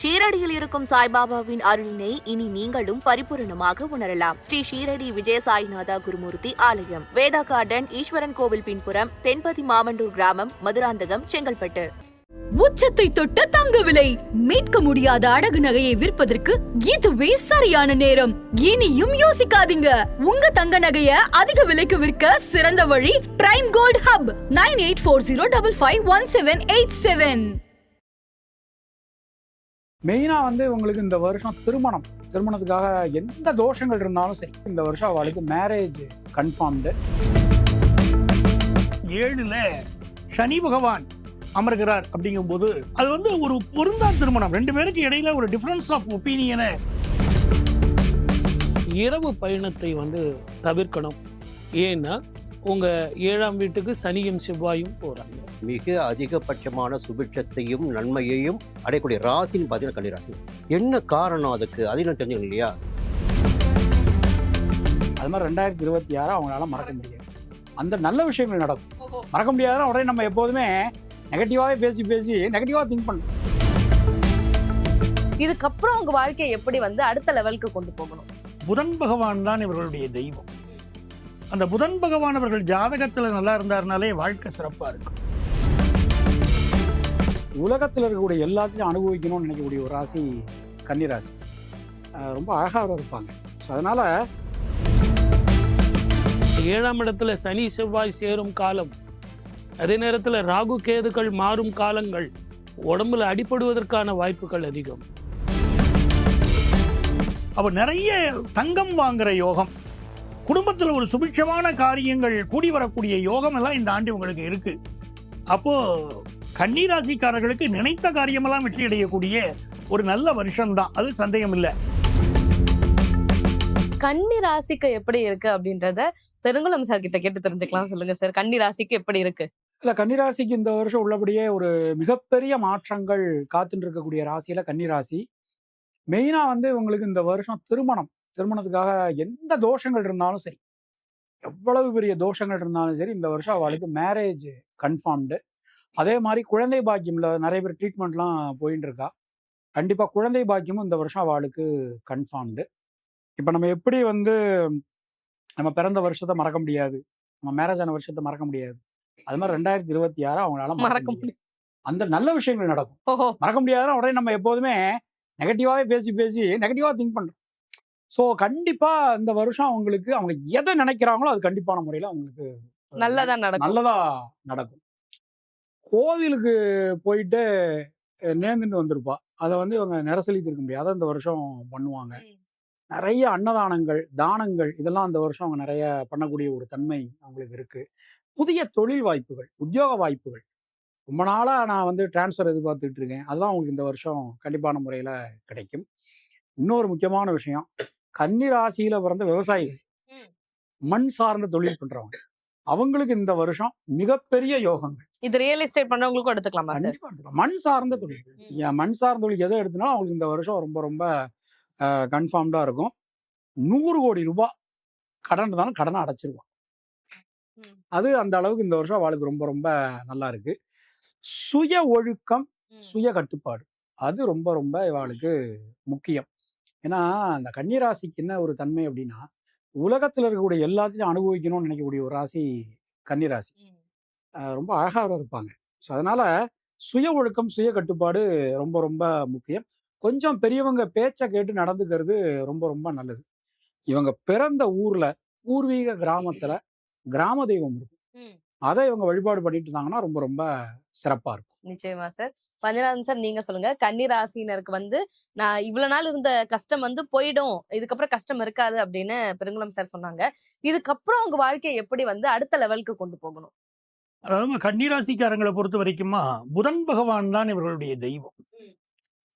ஷீரடியில் இருக்கும் சாய்பாபாவின் அருளினை இனி நீங்களும் பரிபூரணமாக உணரலாம். ஸ்ரீ ஷீரடி விஜய சாய்நாதா குருமூர்த்தி ஆலயம். வேதா கார்டன் ஈஸ்வரன் கோவில் பின்புறம் தென்பதி மாவண்டூர் கிராமம் மதுராந்தகம் செங்கல்பட்டு. உச்சத்தை தொட்ட தங்க விலை. மீட்க முடியாத அடகு நகையை விற்பதற்கு இதுவே சரியான நேரம். இனியும் யோசிக்காதீங்க. உங்க தங்க நகைய அதிக விலைக்கு விற்க சிறந்த வழி Prime Gold Hub nine eight four zero double five one seven eight seven மெயினாக வந்து உங்களுக்கு இந்த வருஷம் திருமணம். திருமணத்துக்காக எந்த தோஷங்கள் இருந்தாலும் சரி இந்த வருஷம் அவளுக்கு மேரேஜ் கன்ஃபார்ம்டு ஏழுல சனி பகவான் அமர்கிறார் அப்படிங்கும்போது அது வந்து ஒரு பொருந்தா திருமணம். ரெண்டு பேருக்கு இடையில ஒரு டிஃபரன்ஸ் ஆஃப் ஒப்பீனியனை இரவு பயணத்தை வந்து தவிர்க்கணும். ஏன்னா உங்க ஏழாம் வீட்டுக்கு சனியும் செவ்வாயும் போறாங்க. மிக அதிகபட்சமான சுபிட்சத்தையும் நன்மையையும் அடையக்கூடிய ராசின்னு பார்த்தீங்கன்னா கன்னிராசி. என்ன காரணம் அதுக்கு? அதையும் நான் தெரிஞ்சுக்கணும் இல்லையா? அது மாதிரி ரெண்டாயிரத்தி இருபத்தி ஆறு அவங்களால மறக்க முடியாது. அந்த நல்ல விஷயங்கள் நடக்கும். மறக்க முடியாதுன்னா உடனே நம்ம எப்போதுமே நெகட்டிவாகவே பேசி பேசி நெகட்டிவாக திங்க் பண்ணணும். இதுக்கப்புறம் உங்க வாழ்க்கையை எப்படி வந்து அடுத்த லெவலுக்கு கொண்டு போகணும்? புதன் பகவான் தான் இவர்களுடைய தெய்வம். அந்த புதன் பகவான் அவர்கள் ஜாதகத்துல நல்லா இருந்தாருனாலே வாழ்க்கை சிறப்பா இருக்கும். உலகத்தில் இருக்கக்கூடிய எல்லாத்தையும் அனுபவிக்கணும்னு நினைக்கக்கூடிய ஒரு ராசி கன்னிராசி. ரொம்ப அழகாக இருப்பாங்க. ஸோ அதனால் ஏழாம் இடத்துல சனி செவ்வாய் சேரும் காலம். அதே நேரத்துல ராகு கேதுகள் மாறும் காலங்கள். உடம்புல அடிபடுவதற்கான வாய்ப்புகள் அதிகம். அப்ப நிறைய தங்கம் வாங்குற யோகம். குடும்பத்துல ஒரு சுபிட்சமான காரியங்கள் கூடி வரக்கூடிய யோகம் எல்லாம் இந்த ஆண்டு உங்களுக்கு இருக்கு. அப்போ கன்னிராசிக்காரர்களுக்கு நினைத்த காரியமெல்லாம் வெற்றி அடையக்கூடிய ஒரு நல்ல வருஷம்தான். அது சந்தேகம் இல்லை கன்னி ராசிக்கு எப்படி இருக்கு அப்படின்றத பெருங்குளம் சார் கிட்ட கேட்டு தெரிஞ்சுக்கலாம் சொல்லுங்க சார் கன்னி ராசிக்கு எப்படி இருக்கு? இல்லை கன்னிராசிக்கு இந்த வருஷம் உள்ளபடியே ஒரு மிகப்பெரிய மாற்றங்கள் காத்துட்டு இருக்கக்கூடிய ராசியில கன்னிராசி. மெயினாக வந்து உங்களுக்கு இந்த வருஷம் திருமணம். திருமணத்துக்காக எந்த தோஷங்கள் இருந்தாலும் சரி எவ்வளவு பெரிய தோஷங்கள் இருந்தாலும் சரி இந்த வருஷம் அவளுக்கு மேரேஜ் கன்ஃபார்ம்டு அதே மாதிரி குழந்தை பாக்கியம்ல நிறைய பேர் ட்ரீட்மெண்ட்லாம் போயின்னு இருக்கா. கண்டிப்பாக குழந்தை பாக்கியமும் இந்த வருஷம் அவளுக்கு கன்ஃபார்ம்டு இப்போ நம்ம எப்படி வந்து நம்ம பிறந்த வருஷத்தை மறக்க முடியாது நம்ம மேரேஜ் ஆன வருஷத்தை மறக்க முடியாது. அது மாதிரி ரெண்டாயிரத்தி இருபத்தி ஆறு அவங்களால மறக்க முடியும் அந்த நல்ல விஷயங்கள் நடக்கும். மறக்க முடியாதுன்னா உடனே நம்ம எப்போதுமே நெகட்டிவாகவே பேசி பேசி நெகட்டிவாக திங்க் பண்ணுறோம் ஸோ கண்டிப்பாக இந்த வருஷம் அவங்களுக்கு அவங்க எதை நினைக்கிறாங்களோ அது கண்டிப்பான முறையில் அவங்களுக்கு நல்லதா நடக்கும். நல்லதா நடக்கும். கோவிலுக்கு போயிட்டு நேர்ந்துட்டு வந்திருப்பா. அதை வந்து இவங்க நிரசலித்து இருக்க முடியாது. இந்த வருஷம் பண்ணுவாங்க. நிறைய அன்னதானங்கள் தானங்கள் இதெல்லாம் அந்த வருஷம் அவங்க நிறைய பண்ணக்கூடிய ஒரு தன்மை அவங்களுக்கு இருக்கு. புதிய தொழில் வாய்ப்புகள் உத்தியோக வாய்ப்புகள். ரொம்ப நாளாக நான் வந்து டிரான்ஸ்ஃபர் எதிர்பார்த்துட்டு இருக்கேன். அதெல்லாம் அவங்களுக்கு இந்த வருஷம் கண்டிப்பான முறையில் கிடைக்கும். இன்னொரு முக்கியமான விஷயம். கன்னி ராசியில பிறந்த விவசாயிகள். மண் சார்ந்த தொழில் பண்றவங்க. அவங்களுக்கு இந்த வருஷம் மிகப்பெரிய யோகங்கள். இது ரியல் எஸ்டேட் பண்றவங்களுக்கும் எடுத்துக்கலாமா சார்? கண்டிப்பா எடுத்துக்கலாம். மண் சார்ந்த தொழில். மண் சார்ந்த தொழில் எதை எடுத்தனாலும் அவங்களுக்கு இந்த வருஷம் ரொம்ப ரொம்ப கன்ஃபார்ம்டா இருக்கும். நூறு கோடி ரூபாய் கடன் இருந்தாலும் கடனை அடைச்சிருவான். அது அந்த அளவுக்கு இந்த வருஷம் அவளுக்கு ரொம்ப ரொம்ப நல்லா இருக்கு. சுய ஒழுக்கம் சுய கட்டுப்பாடு. அது ரொம்ப ரொம்ப இவாளுக்கு முக்கியம். ஏன்னா அந்த கன்னிராசிக்கு என்ன ஒரு தன்மை அப்படின்னா உலகத்துல இருக்கக்கூடிய எல்லாத்தையும் அனுபவிக்கணும்னு நினைக்கக்கூடிய ஒரு ராசி கன்னிராசி. ரொம்ப அழகாக இருப்பாங்க. ஸோ அதனால சுய ஒழுக்கம் சுய கட்டுப்பாடு ரொம்ப ரொம்ப முக்கியம். கொஞ்சம் பெரியவங்க பேச்சை கேட்டு நடந்துக்கிறது ரொம்ப ரொம்ப நல்லது. இவங்க பிறந்த ஊர்ல பூர்வீக கிராமத்துல கிராம தெய்வம் இருக்கும். அதை இவங்க வழிபாடு பண்ணிட்டு இருந்தாங்கன்னா ரொம்ப ரொம்ப சிறப்பா இருக்கும். நிச்சயமா சார். பஞ்சநாதன் சார் நீங்க சொல்லுங்க. கன்னி ராசினருக்கு வந்து நான் இவ்வளவு நாள் இருந்த கஷ்டம் வந்து போயிடும். இதுக்கப்புறம் கஷ்டம் இருக்காது அப்படின்னு பெருங்குளம் சார் சொன்னாங்க. இதுக்கப்புறம் உங்க வாழ்க்கையை எப்படி வந்து அடுத்த லெவலுக்கு கொண்டு போகணும்? அதாவது கன்னிராசிக்காரங்களை பொறுத்த வரைக்குமா புதன் பகவான் தான் இவர்களுடைய தெய்வம்.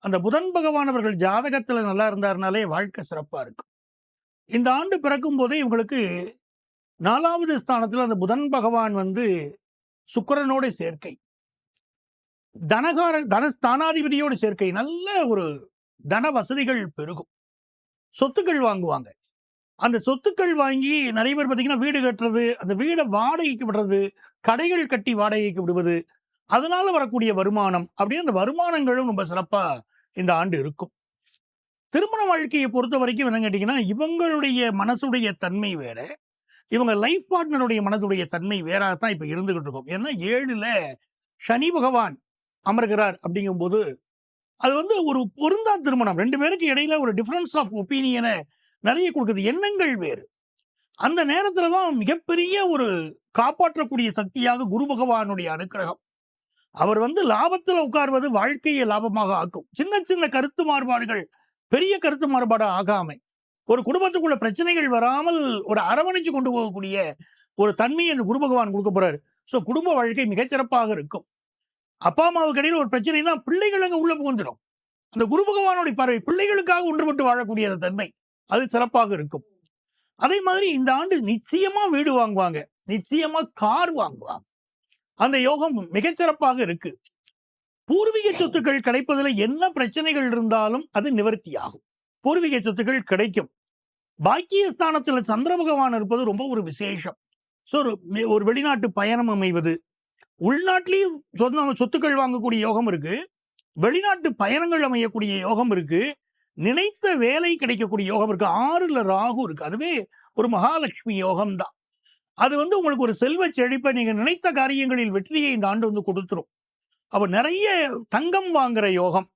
அந்த புதன் பகவான் அவர்கள் ஜாதகத்துல நல்லா இருந்தாருனாலே வாழ்க்கை சிறப்பா இருக்கும். இந்த ஆண்டு பிறக்கும் போதே இவங்களுக்கு நாலாவது ஸ்தானத்துல அந்த புதன் பகவான் வந்து சுக்கரனோட சேர்க்கை. தனகார தனஸ்தானாதிபதியோட சேர்க்கை. நல்ல ஒரு தன வசதிகள் பெருகும். சொத்துக்கள் வாங்குவாங்க. அந்த சொத்துக்கள் வாங்கி நிறைய பேர் பார்த்தீங்கன்னா வீடு கட்டுறது அந்த வீடை வாடகைக்கு விடுறது கடைகள் கட்டி வாடகைக்கு விடுவது அதனால வரக்கூடிய வருமானம் அப்படின்னு அந்த வருமானங்களும் ரொம்ப சிறப்பா இந்த ஆண்டு இருக்கும். திருமண வாழ்க்கையை பொறுத்த வரைக்கும் என்ன கேட்டிங்கன்னா இவங்களுடைய மனசுடைய தன்மை வேற. இவங்க லைஃப் பார்ட்னருடைய மனதுடைய தன்மை வேறாக தான் இப்போ இருந்துகிட்டு இருக்கும். ஏன்னா ஏழுல சனி பகவான் அமர்கிறார் அப்படிங்கும்போது அது வந்து ஒரு பொருந்தா திருமணம். ரெண்டு பேருக்கு இடையில ஒரு டிஃப்ரென்ஸ் ஆஃப் ஒப்பீனியனை நிறைய கொடுக்குது. எண்ணங்கள் வேறு. அந்த நேரத்துல தான் மிகப்பெரிய ஒரு காப்பாற்றக்கூடிய சக்தியாக குரு பகவானுடைய அனுக்கிரகம். அவர் வந்து லாபத்துல உட்கார்வது வாழ்க்கையை லாபமாக ஆக்கும். சின்ன சின்ன கருத்து மாறுபாடுகள் பெரிய கருத்து மாறுபாடு ஆகாமை. ஒரு குடும்பத்துக்குள்ள பிரச்சனைகள் வராமல் ஒரு அரவணைச்சு கொண்டு போகக்கூடிய ஒரு தன்மையை அந்த குரு பகவான் கொடுக்க போறாரு. ஸோ குடும்ப வாழ்க்கை மிகச்சிறப்பாக இருக்கும். அப்பா அம்மாவுக்கு இடையில் ஒரு பிரச்சனைனா பிள்ளைகள் அங்கே உள்ள புகுந்துடும். அந்த குரு பகவானுடைய பார்வை பிள்ளைகளுக்காக ஒன்றுபட்டு வாழக்கூடிய அந்த தன்மை அது சிறப்பாக இருக்கும். அதே மாதிரி இந்த ஆண்டு நிச்சயமா வீடு வாங்குவாங்க. நிச்சயமா கார் வாங்குவாங்க. அந்த யோகம் மிகச்சிறப்பாக இருக்கு. பூர்வீக சொத்துக்கள் கிடைப்பதில் என்ன பிரச்சனைகள் இருந்தாலும் அது நிவர்த்தியாகும். பூர்வீக சொத்துக்கள் கிடைக்கும். பாக்கிய ஸ்தானத்துல சந்திர பகவான் இருப்பது ரொம்ப ஒரு விசேஷம். ஸோ ஒரு ஒரு வெளிநாட்டு பயணம் அமைவது. உள்நாட்டிலையும் சொந்த சொத்துக்கள் வாங்கக்கூடிய யோகம் இருக்கு. வெளிநாட்டு பயணங்கள் அமையக்கூடிய யோகம் இருக்கு. நினைத்த வேலை கிடைக்கக்கூடிய யோகம் இருக்கு. ஆறுல ராகு இருக்கு. அதுவே ஒரு மகாலட்சுமி யோகம் தான் அது வந்து உங்களுக்கு ஒரு செல்வ செழிப்பை நீங்க நினைத்த காரியங்களில் வெற்றியை இந்த ஆண்டு வந்து கொடுத்துரும். அப்ப நிறைய தங்கம் வாங்குற யோகம்.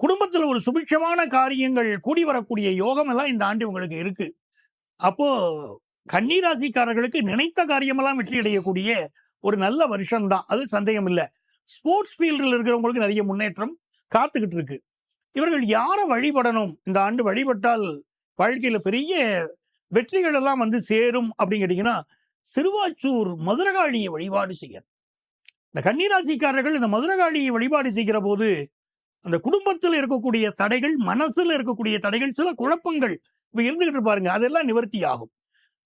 குடும்பத்தில் ஒரு சுபிட்சமான காரியங்கள் கூடி வரக்கூடிய யோகம் எல்லாம் இந்த ஆண்டு உங்களுக்கு இருக்கு. அப்போ கன்னிராசிக்காரர்களுக்கு நினைத்த காரியமெல்லாம் வெற்றி அடையக்கூடிய ஒரு நல்ல வருஷம் தான் அது சந்தேகம் இல்லை ஸ்போர்ட்ஸ் ஃபீல்டில் இருக்கிறவங்களுக்கு நிறைய முன்னேற்றம் காத்துக்கிட்டு இருக்கு. இவர்கள் யாரை வழிபடணும்? இந்த ஆண்டு வழிபட்டால் வாழ்க்கையில் பெரிய வெற்றிகள் எல்லாம் வந்து சேரும் அப்படின்னு கேட்டீங்கன்னா சிறுவாச்சூர் மதுரகாளியை வழிபாடு செய்யணும். இந்த கன்னிராசிக்காரர்கள் இந்த மதுரகாளியை வழிபாடு செய்கிற போது அந்த குடும்பத்தில் இருக்கக்கூடிய தடைகள் மனசுல இருக்கக்கூடிய தடைகள் சில குழப்பங்கள் இப்ப இருந்துகிட்டு பாருங்க. அதெல்லாம் நிவர்த்தி ஆகும்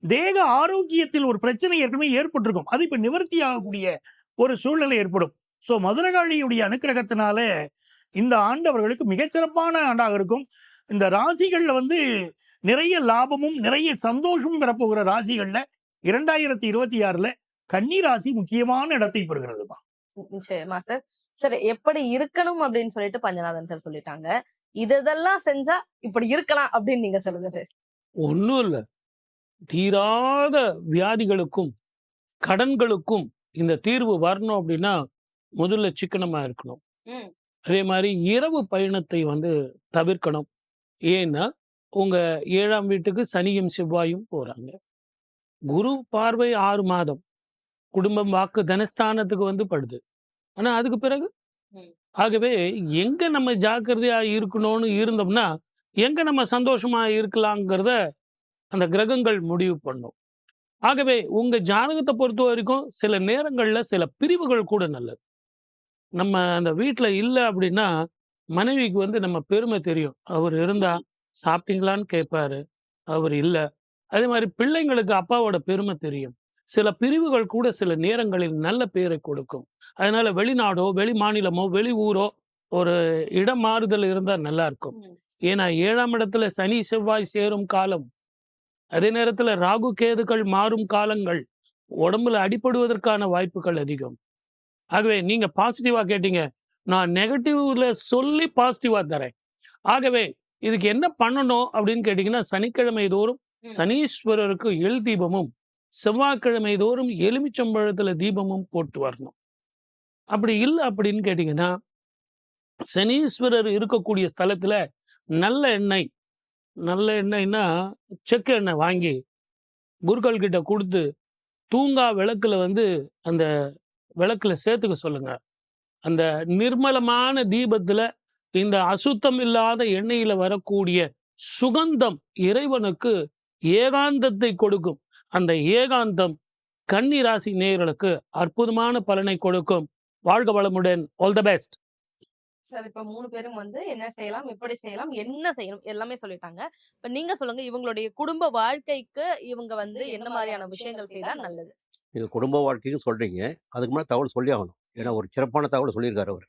தேக ஆரோக்கியத்தில் ஒரு பிரச்சனை ஏற்கனவே ஏற்பட்டிருக்கும். அது இப்ப நிவர்த்தி ஆகக்கூடிய ஒரு சூழ்நிலை ஏற்படும். ஸோ மதுரகாளியுடைய அனுக்கிரகத்தினால இந்த ஆண்டு அவர்களுக்கு மிகச்சிறப்பான ஆண்டாக இருக்கும். இந்த ராசிகள்ல வந்து நிறைய லாபமும் நிறைய சந்தோஷமும் பெறப்போகிற ராசிகள்ல இரண்டாயிரத்தி இருபத்தி ஆறுல கன்னி ராசி முக்கியமான இடத்தை பெறுகிறதுமா நிச்சயமா சார். சரி எப்படி இருக்கணும் அப்படின்னு சொல்லிட்டு பஞ்சநாதன் சார் சொல்லிட்டாங்க. இது இதெல்லாம் செஞ்சா இப்படி இருக்கலாம் அப்படின்னு நீங்க சொல்லுங்க சார். ஒன்றும் இல்லை. தீராத வியாதிகளுக்கும் கடன்களுக்கும் இந்த தீர்வு வரணும் அப்படின்னா முதல்ல சிக்கனமா இருக்கணும். அதே மாதிரி இரவு பயணத்தை வந்து தவிர்க்கணும். ஏன்னா உங்க ஏழாம் வீட்டுக்கு சனியும் செவ்வாயும் போறாங்க. குரு பார்வை ஆறு மாதம். குடும்பம் வாக்கு தனஸ்தானத்துக்கு வந்து படுது. ஆனா அதுக்கு பிறகு. ஆகவே எங்க நம்ம ஜாக்கிரதையா இருக்கணும்னு இருந்தோம்னா எங்க நம்ம சந்தோஷமா இருக்கலாங்கிறத அந்த கிரகங்கள் முடிவு பண்ணும். ஆகவே உங்க ஜாதகத்தை பொறுத்த வரைக்கும் சில நேரங்கள்ல சில பிரிவுகள் கூட நல்லது. நம்ம அந்த வீட்ல இல்லை அப்படின்னா மனைவிக்கு வந்து நம்ம பெருமை தெரியும். அவர் இருந்தா சாப்பிட்டீங்களான்னு கேட்பாரு. அவர் இல்லை. அதே மாதிரி பிள்ளைங்களுக்கு அப்பாவோட பெருமை தெரியும். சில பிரிவுகள் கூட சில நேரங்களில் நல்ல பேரை கொடுக்கும். அதனால வெளிநாடோ வெளி மாநிலமோ வெளி ஊரோ ஒரு இடம் மாறுதல் இருந்தா நல்லா இருக்கும். ஏன்னா ஏழாம் இடத்துல சனி செவ்வாய் சேரும் காலம். அதே நேரத்துல ராகு கேதுகள் மாறும் காலங்கள். உடம்புல அடிபடுவதற்கான வாய்ப்புகள் அதிகம். ஆகவே நீங்க பாசிட்டிவா கேட்டீங்க. நான் நெகட்டிவ்ல சொல்லி பாசிட்டிவா தரேன். ஆகவே இதுக்கு என்ன பண்ணணும் அப்படின்னு கேட்டீங்கன்னா சனிக்கிழமை தோறும். சனீஸ்வரருக்கு எள் தீபமும் செவ்வாய்க்கிழமை தோறும் எலுமிச்சம்பழத்துல தீபமும் போட்டு வரணும். அப்படி இல்லை அப்படின்னு கேட்டிங்கன்னா சனீஸ்வரர் இருக்கக்கூடிய ஸ்தலத்துல நல்ல எண்ணெய் நல்ல எண்ணெய்னா செக்க எண்ணெய் வாங்கி குருக்கள் கிட்ட கொடுத்து தூங்கா விளக்குல வந்து அந்த விளக்குல சேர்த்துக்க சொல்லுங்க. அந்த நிர்மலமான தீபத்துல இந்த அசுத்தம் இல்லாத எண்ணெயில வரக்கூடிய சுகந்தம் இறைவனுக்கு ஏகாந்தத்தை கொடுக்கும். அந்த ஏகாந்தம் கன்னி ராசி நேயர்களுக்கு அற்புதமான பலனை கொடுக்கும். வாழ்க வளமுடன். ஆல் த பெஸ்ட் சார் இப்ப மூணு பேரும் வந்து என்ன செய்யலாம் எப்படி செய்யலாம் என்ன செய்யணும் எல்லாமே சொல்லிட்டாங்க. இப்ப நீங்க சொல்லுங்க இவங்களுடைய குடும்ப வாழ்க்கைக்கு இவங்க வந்து என்ன மாதிரியான விஷயங்கள் செய்தா நல்லது. நீங்கள் குடும்ப வாழ்க்கைக்கும் சொல்கிறீங்க அதுக்கு முன்னாடி தகவல் சொல்லி ஆகணும். ஏன்னா ஒரு சிறப்பான தகவல் சொல்லியிருக்காரு அவர்.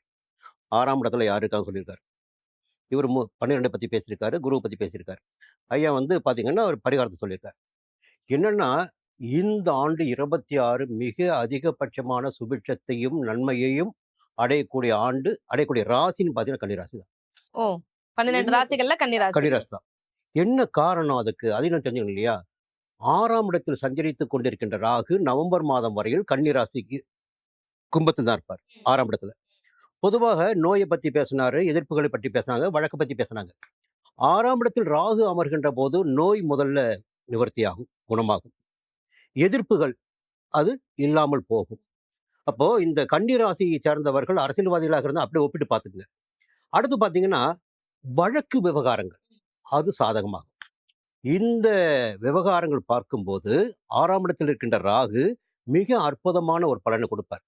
ஆறாம் இடத்துல யார் இருக்கான்னு சொல்லியிருக்காரு. இவர் மு பன்னிரெண்டை பற்றி பேசியிருக்காரு குருவை பற்றி பேசியிருக்காரு. ஐயா வந்து பார்த்தீங்கன்னா ஒரு பரிகாரத்தை சொல்லியிருக்காரு. என்னன்னா இந்த ஆண்டு இருபத்தி ஆறு மிக அதிகபட்சமான சுபிட்சத்தையும் நன்மையையும் அடையக்கூடிய ஆண்டு அடையக்கூடிய ராசின்னு பார்த்தீங்கன்னா கன்னிராசி தான். ஓ! பன்னிரெண்டு என்ன- ராசிகள்ல கன்னிராசி கன்னிராசி தான். என்ன காரணம் அதுக்கு? அது என்ன தெரிஞ்சுக்கணும் இல்லையா? ஆறாம் இடத்தில் சஞ்சரித்துக் கொண்டிருக்கின்ற ராகு நவம்பர் மாதம் வரையில் கன்னிராசிக்கு கும்பத்தில் தான் இருப்பார் ஆறாம் இடத்துல. பொதுவாக நோயை பத்தி பேசினாரு எதிர்ப்புகளை பற்றி பேசினாங்க வழக்கு பத்தி பேசினாங்க. ஆறாம் இடத்தில் ராகு அமர்கின்ற போது நோய் முதல்ல நிவர்த்தியாகும் குணமாகும். எதிர்ப்புகள் அது இல்லாமல் போகும். அப்போ இந்த கன்னிராசியை சேர்ந்தவர்கள் அரசியல்வாதிகளாக இருந்தால் அப்படியே ஒப்பிட்டு பார்த்துக்குங்க. அடுத்து பார்த்தீங்கன்னா வழக்கு விவகாரங்கள். அது சாதகமாகும். இந்த விவகாரங்கள் பார்க்கும்போது ஆறாம் இடத்தில் இருக்கின்ற ராகு மிக அற்புதமான ஒரு பலனை கொடுப்பார்.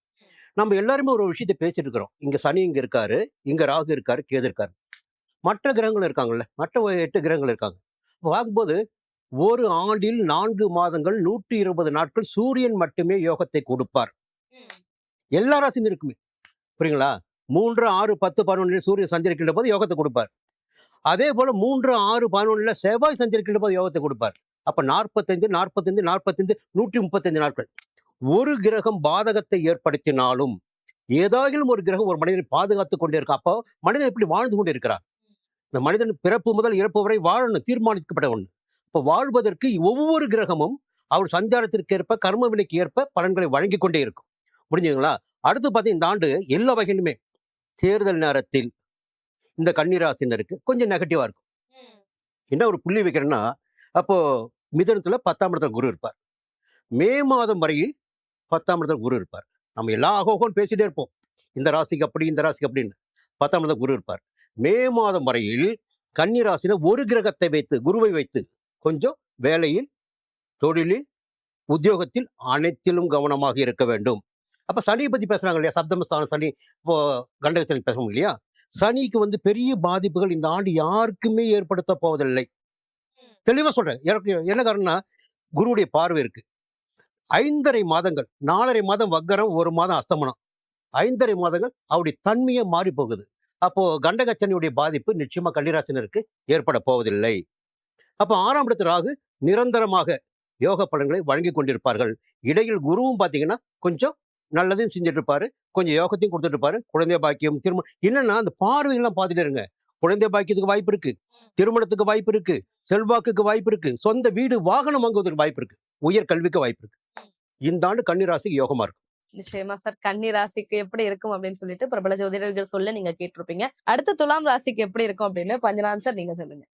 நம்ம எல்லாருமே ஒரு விஷயத்தை பேசிட்டு இருக்கிறோம். இங்க சனி இங்க இருக்காரு இங்க ராகு இருக்காரு கேது இருக்காரு. மற்ற கிரகங்கள் இருக்காங்கல்ல மற்ற ஒரு எட்டு கிரகங்கள் இருக்காங்க. பார்க்கும்போது ஒரு ஆண்டில் நான்கு மாதங்கள் நூற்றி இருபது நாட்கள் சூரியன் மட்டுமே யோகத்தை கொடுப்பார். எல்லா ராசியும் இருக்குமே. புரியுங்களா? மூன்று ஆறு பத்து பதினொன்றில் சூரியன் சஞ்சரிக்கின்ற போது யோகத்தை கொடுப்பார். அதே போல மூன்று ஆறு பதினொன்றுல செவ்வாய் சஞ்சரிக்கின்ற போது யோகத்தை கொடுப்பார். அப்ப நாற்பத்தைந்து நாற்பத்தைந்து நாற்பத்தைந்து நூற்றி முப்பத்தைந்து நாட்கள். ஒரு கிரகம் பாதகத்தை ஏற்படுத்தினாலும் ஏதாகிலும் ஒரு கிரகம் ஒரு மனிதனை பாதுகாத்து கொண்டே இருக்கும் அப்போ மனிதன் எப்படி வாழ்ந்து கொண்டே இருக்கிறார் இந்த மனிதன் பிறப்பு முதல் இறப்பு வரை வாழணும் தீர்மானிக்கப்பட்ட ஒன்று இப்போ வாழ்வதற்கு ஒவ்வொரு கிரகமும் அவர் சஞ்சாரத்திற்கு ஏற்ப கர்ம வினைக்கு ஏற்ப பலன்களை வழங்கி கொண்டே இருக்கும். முடிஞ்சுங்களா அடுத்து பார்த்தீங்கன்னா இந்த ஆண்டு எல்லா வகையிலுமே தேர்தல் நேரத்தில் இந்த கன்னிராசினருக்கு கொஞ்சம் நெகட்டிவா இருக்கும். என்ன ஒரு புள்ளி வைக்கிறேன்னா அப்போ மிதனத்துல பத்தாம் இடத்துல குரு இருப்பார். மே மாதம் வரையில் பத்தாம் இடத்துல குரு இருப்பார். நம்ம எல்லா அகோகம் பேசிட்டே இருப்போம். இந்த ராசிக்கு அப்படி இந்த ராசிக்கு அப்படின்னு. பத்தாம் இடத்துல குரு இருப்பார். மே மாதம் வரையில் கன்னி ராசியில ஒரு கிரகத்தை வைத்து குருவை வைத்து கொஞ்சம் வேலையில் தொழிலில் உத்தியோகத்தில் அனைத்திலும் கவனமாக இருக்க வேண்டும். அப்ப சனியை பத்தி பேசுறாங்க இல்லையா? சப்தமஸ்தான சனி இப்போ கண்டகச்சனி பேசணும் இல்லையா? சனிக்கு வந்து பெரிய பாதிப்புகள் இந்த ஆண்டு யாருக்குமே ஏற்படுத்த போவதில்லை. தெளிவா சொல்றேன். எனக்கு என்ன காரணம்னா குருவுடைய பார்வை இருக்கு. ஐந்தரை மாதங்கள் நாலரை மாதம் வக்கரம் ஒரு மாதம் அஸ்தமனம். ஐந்தரை மாதங்கள் அவருடைய தன்மையே மாறி போகுது அப்போ கண்டகச்சனியுடைய பாதிப்பு நிச்சயமா கன்னிராசினருக்கு ஏற்பட போவதில்லை. அப்போ ஆறாம் இடத்து ராகு நிரந்தரமாக யோக பலன்களை வழங்கி கொண்டிருப்பார்கள். இடையில் குருவும் பார்த்தீங்கன்னா கொஞ்சம் நல்லதையும் செஞ்சுட்டு இருப்பாரு கொஞ்சம் யோகத்தையும் கொடுத்துட்டு இருப்பாரு குழந்தை பாக்கியம் திருமணம் என்னன்னா அந்த பார்வைகள்லாம் பார்த்துட்டு இருங்க. குழந்தை பாக்கியத்துக்கு வாய்ப்பு இருக்கு. திருமணத்துக்கு வாய்ப்பு இருக்கு. செல்வாக்குக்கு வாய்ப்பு இருக்கு. சொந்த வீடு வாகனம் வாங்குவதற்கு வாய்ப்பு இருக்கு. உயர் கல்விக்கு வாய்ப்பு இருக்கு. இந்த ஆண்டு கன்னிராசிக்கு யோகமா இருக்கும். நிச்சயமா சார். கன்னி ராசிக்கு எப்படி இருக்கும் அப்படின்னு சொல்லிட்டு பிரபல ஜோதிடர்கள் சொல்ல நீங்க கேட்டிருப்பீங்க. அடுத்த துலாம் ராசிக்கு எப்படி இருக்கும் அப்படின்னு பஞ்சநாதன் சார் நீங்க சொல்லுங்க.